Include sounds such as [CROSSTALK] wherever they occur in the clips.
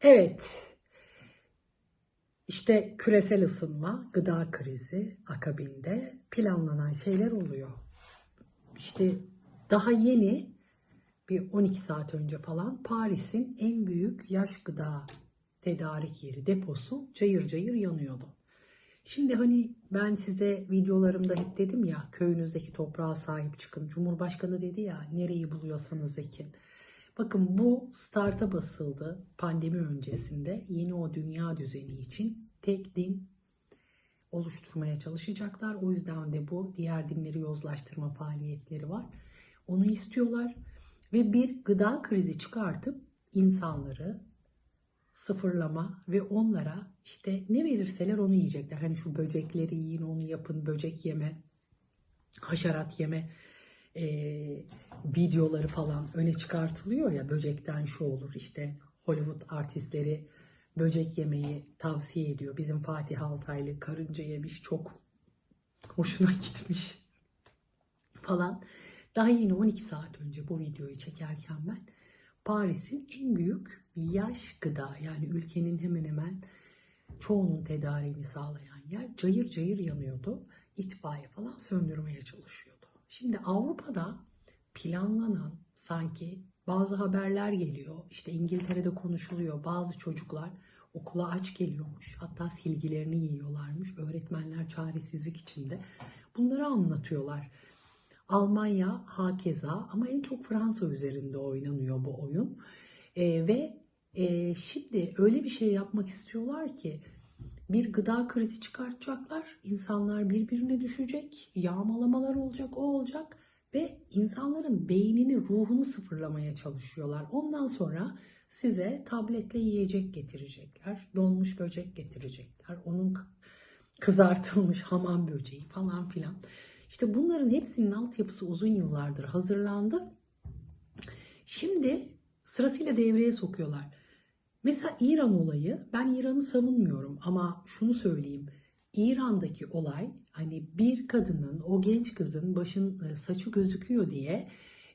Evet. İşte küresel ısınma, gıda krizi akabinde planlanan şeyler oluyor. İşte daha yeni bir 12 saat önce falan Paris'in en büyük yaş gıda tedarik yeri deposu cayır cayır yanıyordu. Şimdi hani ben size videolarımda hep dedim ya köyünüzdeki toprağa sahip çıkın. Cumhurbaşkanı dedi ya nereyi buluyorsanız ekin. Bakın bu starta basıldı pandemi öncesinde yeni o dünya düzeni için tek din oluşturmaya çalışacaklar. O yüzden de bu diğer dinleri yozlaştırma faaliyetleri var. Onu istiyorlar ve bir gıda krizi çıkartıp insanları sıfırlama ve onlara işte ne verirseler onu yiyecekler. Hani şu böcekleri yiyin onu yapın böcek yeme, haşerat yeme e, videoları falan öne çıkartılıyor ya böcekten şu olur işte Hollywood artistleri böcek yemeyi tavsiye ediyor. Bizim Fatih Altaylı karınca yemiş çok hoşuna gitmiş [LAUGHS] falan. Daha yeni 12 saat önce bu videoyu çekerken ben Paris'in en büyük yaş gıda yani ülkenin hemen hemen çoğunun tedariğini sağlayan yer cayır cayır yanıyordu. İtfaiye falan söndürmeye çalışıyordu. Şimdi Avrupa'da planlanan sanki bazı haberler geliyor. İşte İngiltere'de konuşuluyor. Bazı çocuklar okula aç geliyormuş. Hatta silgilerini yiyorlarmış. Öğretmenler çaresizlik içinde. Bunları anlatıyorlar. Almanya hakeza ama en çok Fransa üzerinde oynanıyor bu oyun. Ee, ve e, şimdi öyle bir şey yapmak istiyorlar ki bir gıda krizi çıkartacaklar. İnsanlar birbirine düşecek. Yağmalamalar olacak, o olacak. Ve insanların beynini, ruhunu sıfırlamaya çalışıyorlar. Ondan sonra size tabletle yiyecek getirecekler. Donmuş böcek getirecekler. Onun kızartılmış hamam böceği falan filan. İşte bunların hepsinin altyapısı uzun yıllardır hazırlandı. Şimdi sırasıyla devreye sokuyorlar. Mesela İran olayı, ben İran'ı savunmuyorum ama şunu söyleyeyim. İran'daki olay hani bir kadının, o genç kızın başın e, saçı gözüküyor diye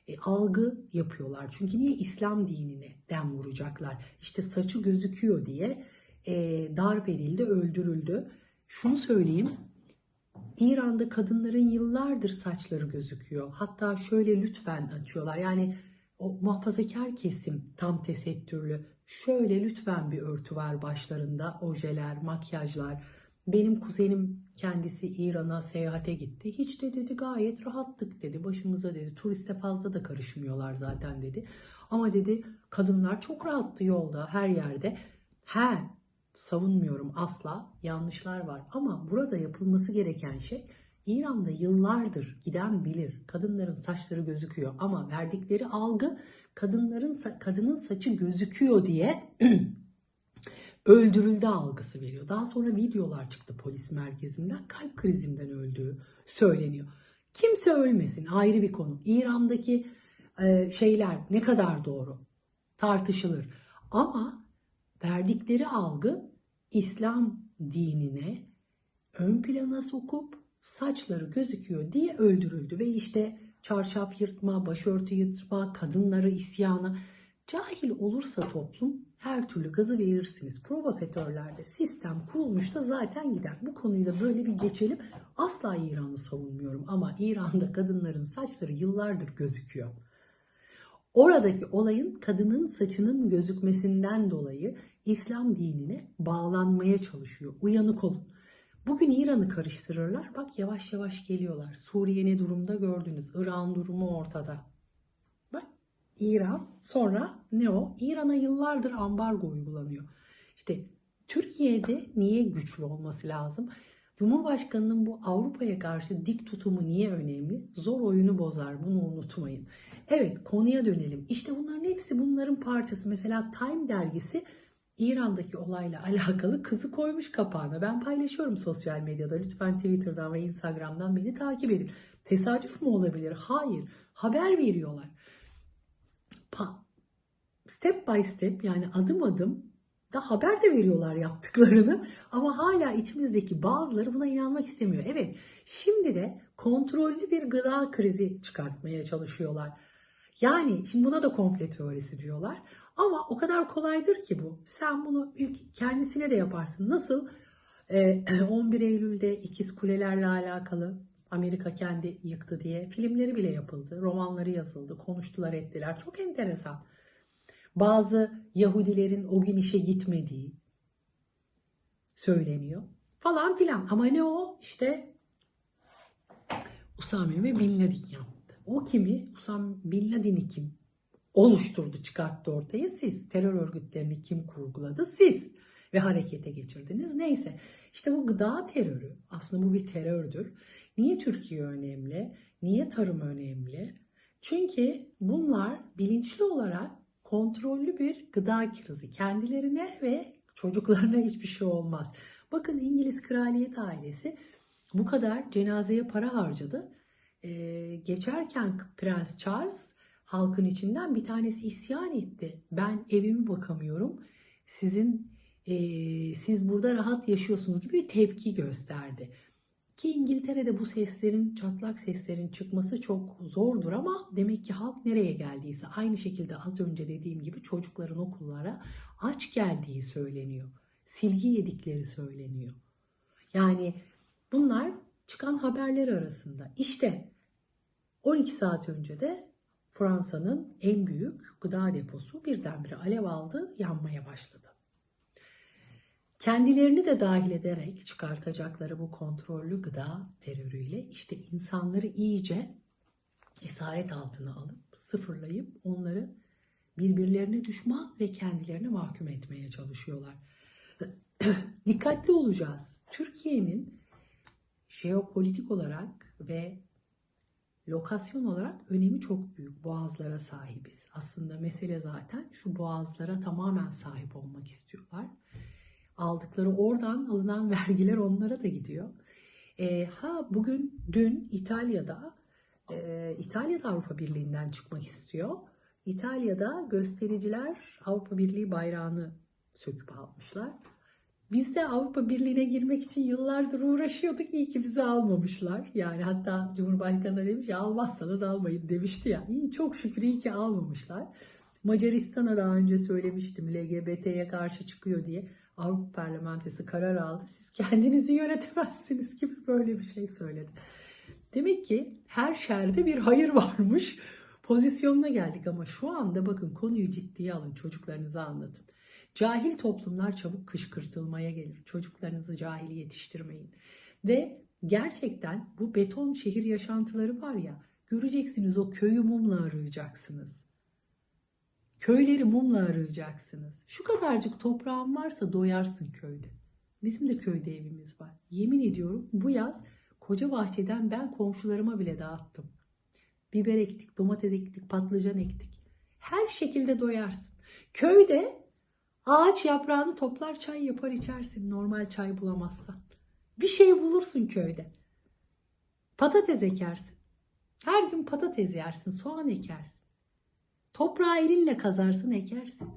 e, algı yapıyorlar. Çünkü niye İslam dinine dem vuracaklar? İşte saçı gözüküyor diye e, darp edildi, öldürüldü. Şunu söyleyeyim, İran'da kadınların yıllardır saçları gözüküyor. Hatta şöyle lütfen açıyorlar. Yani o muhafazakar kesim tam tesettürlü. Şöyle lütfen bir örtü var başlarında. Ojeler, makyajlar. Benim kuzenim kendisi İran'a seyahate gitti. Hiç de dedi gayet rahattık dedi. Başımıza dedi. Turiste fazla da karışmıyorlar zaten dedi. Ama dedi kadınlar çok rahattı yolda her yerde. He savunmuyorum asla yanlışlar var ama burada yapılması gereken şey İran'da yıllardır giden bilir kadınların saçları gözüküyor ama verdikleri algı kadınların kadının saçı gözüküyor diye [CLEARS THROAT] öldürüldü algısı veriyor. Daha sonra videolar çıktı polis merkezinden kalp krizinden öldüğü söyleniyor. Kimse ölmesin ayrı bir konu. İran'daki e, şeyler ne kadar doğru tartışılır. Ama verdikleri algı İslam dinine ön plana sokup saçları gözüküyor diye öldürüldü ve işte çarşaf yırtma, başörtü yırtma, kadınları isyana cahil olursa toplum her türlü gazı verirsiniz. Provokatörlerde sistem kurulmuş da zaten gider. Bu konuyu da böyle bir geçelim. Asla İran'ı savunmuyorum ama İran'da kadınların saçları yıllardır gözüküyor. Oradaki olayın kadının saçının gözükmesinden dolayı İslam dinine bağlanmaya çalışıyor. Uyanık olun. Bugün İran'ı karıştırırlar. Bak yavaş yavaş geliyorlar. Suriye ne durumda gördünüz. İran durumu ortada. Bak İran sonra ne o? İran'a yıllardır ambargo uygulanıyor. İşte Türkiye'de niye güçlü olması lazım? Cumhurbaşkanının bu Avrupa'ya karşı dik tutumu niye önemli? Zor oyunu bozar bunu unutmayın. Evet konuya dönelim. İşte bunların hepsi bunların parçası. Mesela Time dergisi İran'daki olayla alakalı kızı koymuş kapağına. Ben paylaşıyorum sosyal medyada. Lütfen Twitter'dan ve Instagram'dan beni takip edin. Tesadüf mü olabilir? Hayır. Haber veriyorlar. Pa step by step yani adım adım da haber de veriyorlar yaptıklarını ama hala içimizdeki bazıları buna inanmak istemiyor. Evet şimdi de kontrollü bir gıda krizi çıkartmaya çalışıyorlar. Yani şimdi buna da komple teorisi diyorlar. Ama o kadar kolaydır ki bu. Sen bunu ülke- kendisine de yaparsın. Nasıl? Ee, [CLEARS THROAT] 11 Eylül'de ikiz kulelerle alakalı Amerika kendi yıktı diye filmleri bile yapıldı. Romanları yazıldı. Konuştular ettiler. Çok enteresan. Bazı Yahudilerin o gün işe gitmediği söyleniyor. Falan filan. Ama ne o? İşte Usame ve Bin Laden yaptı. O kimi? Usame Bin Laden'i kim oluşturdu, çıkarttı ortaya? Siz. Terör örgütlerini kim kurguladı? Siz. Ve harekete geçirdiniz. Neyse. İşte bu gıda terörü. Aslında bu bir terördür. Niye Türkiye önemli? Niye tarım önemli? Çünkü bunlar bilinçli olarak kontrollü bir gıda krizi. Kendilerine ve çocuklarına hiçbir şey olmaz. Bakın İngiliz kraliyet ailesi bu kadar cenazeye para harcadı. Ee, geçerken Prens Charles halkın içinden bir tanesi isyan etti. Ben evime bakamıyorum. Sizin ee, siz burada rahat yaşıyorsunuz gibi bir tepki gösterdi. Ki İngiltere'de bu seslerin, çatlak seslerin çıkması çok zordur ama demek ki halk nereye geldiyse aynı şekilde az önce dediğim gibi çocukların okullara aç geldiği söyleniyor. Silgi yedikleri söyleniyor. Yani bunlar çıkan haberler arasında. İşte 12 saat önce de Fransa'nın en büyük gıda deposu birdenbire alev aldı, yanmaya başladı. Kendilerini de dahil ederek çıkartacakları bu kontrollü gıda terörüyle işte insanları iyice esaret altına alıp sıfırlayıp onları birbirlerine düşman ve kendilerine mahkum etmeye çalışıyorlar. [CLEARS THROAT] Dikkatli olacağız. Türkiye'nin jeopolitik olarak ve lokasyon olarak önemi çok büyük. Boğazlara sahibiz. Aslında mesele zaten şu boğazlara tamamen sahip olmak istiyorlar. Aldıkları oradan alınan [LAUGHS] vergiler onlara da gidiyor. E, ha bugün dün İtalya'da e, İtalya'da Avrupa Birliği'nden çıkmak istiyor. İtalya'da göstericiler Avrupa Birliği bayrağını söküp almışlar. Biz de Avrupa Birliği'ne girmek için yıllardır uğraşıyorduk. İyi ki bizi almamışlar. Yani hatta Cumhurbaşkanı da demiş ya almazsanız almayın demişti ya. İyi çok şükür iyi ki almamışlar. Macaristan'a daha önce söylemiştim LGBT'ye karşı çıkıyor diye. Avrupa Parlamentosu karar aldı. Siz kendinizi yönetemezsiniz gibi böyle bir şey söyledi. Demek ki her şerde bir hayır varmış. Pozisyonuna geldik ama şu anda bakın konuyu ciddiye alın. Çocuklarınıza anlatın. Cahil toplumlar çabuk kışkırtılmaya gelir. Çocuklarınızı cahil yetiştirmeyin. Ve gerçekten bu beton şehir yaşantıları var ya göreceksiniz o köyü mumla arayacaksınız. Köyleri mumla arayacaksınız. Şu kadarcık toprağın varsa doyarsın köyde. Bizim de köyde evimiz var. Yemin ediyorum bu yaz koca bahçeden ben komşularıma bile dağıttım. Biber ektik, domates ektik, patlıcan ektik. Her şekilde doyarsın. Köyde ağaç yaprağını toplar çay yapar içersin normal çay bulamazsan. Bir şey bulursun köyde. Patates ekersin. Her gün patates yersin, soğan ekersin. Toprağı elinle kazarsın, ekersin.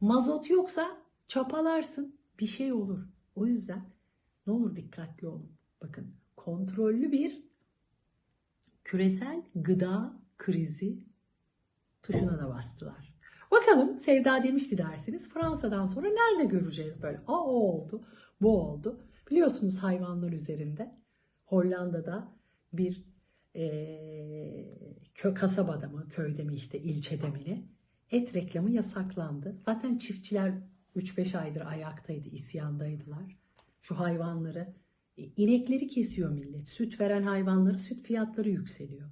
Mazot yoksa çapalarsın, bir şey olur. O yüzden ne olur dikkatli olun. Bakın kontrollü bir küresel gıda krizi tuşuna da bastılar. Bakalım Sevda demişti dersiniz. Fransa'dan sonra nerede göreceğiz böyle? Aa o oldu, bu oldu. Biliyorsunuz hayvanlar üzerinde. Hollanda'da bir eee kö kasabada mı, köyde mi işte ilçede mi? Et reklamı yasaklandı. Zaten çiftçiler 3-5 aydır ayaktaydı, isyandaydılar. Şu hayvanları, e, inekleri kesiyor millet. Süt veren hayvanları süt fiyatları yükseliyor.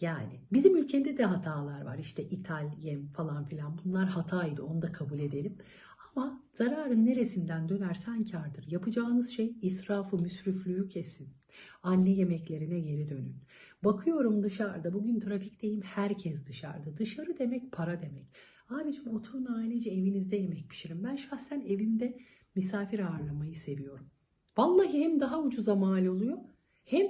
Yani bizim ülkede de hatalar var. İşte ithal yem falan filan bunlar hataydı. Onu da kabul edelim. Ama zararın neresinden dönersen kardır. Yapacağınız şey israfı, müsriflüğü kesin. Anne yemeklerine geri dönün. Bakıyorum dışarıda. Bugün trafikteyim. Herkes dışarıda. Dışarı demek para demek. Abicim oturun ailece evinizde yemek pişirin. Ben şahsen evimde misafir ağırlamayı seviyorum. Vallahi hem daha ucuza mal oluyor hem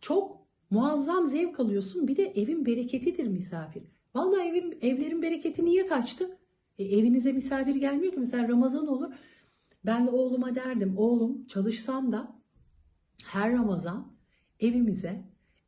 çok muazzam zevk alıyorsun. Bir de evin bereketidir misafir. Vallahi evin, evlerin bereketi niye kaçtı? E, evinize misafir gelmiyor ki. Mesela Ramazan olur. Ben oğluma derdim oğlum çalışsam da her Ramazan evimize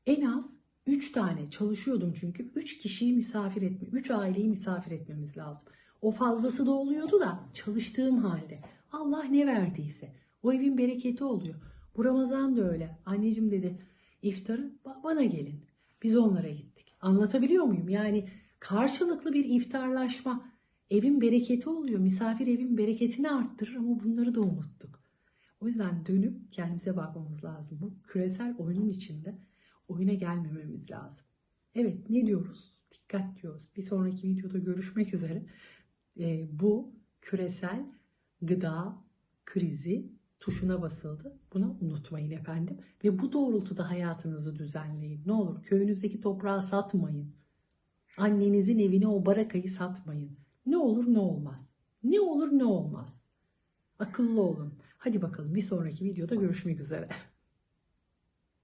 en az Üç tane çalışıyordum çünkü. Üç kişiyi misafir etme, üç aileyi misafir etmemiz lazım. O fazlası da oluyordu da çalıştığım halde. Allah ne verdiyse. O evin bereketi oluyor. Bu Ramazan da öyle. Anneciğim dedi iftarı ba- bana gelin. Biz onlara gittik. Anlatabiliyor muyum? Yani karşılıklı bir iftarlaşma. Evin bereketi oluyor. Misafir evin bereketini arttırır ama bunları da unuttuk. O yüzden dönüp kendimize bakmamız lazım. Bu küresel oyunun içinde oyuna gelmememiz lazım. Evet ne diyoruz? Dikkat diyoruz. Bir sonraki videoda görüşmek üzere. Ee, bu küresel gıda krizi tuşuna basıldı. Bunu unutmayın efendim. Ve bu doğrultuda hayatınızı düzenleyin. Ne olur köyünüzdeki toprağı satmayın. Annenizin evine o barakayı satmayın. Ne olur ne olmaz. Ne olur ne olmaz. Akıllı olun. Hadi bakalım bir sonraki videoda görüşmek üzere.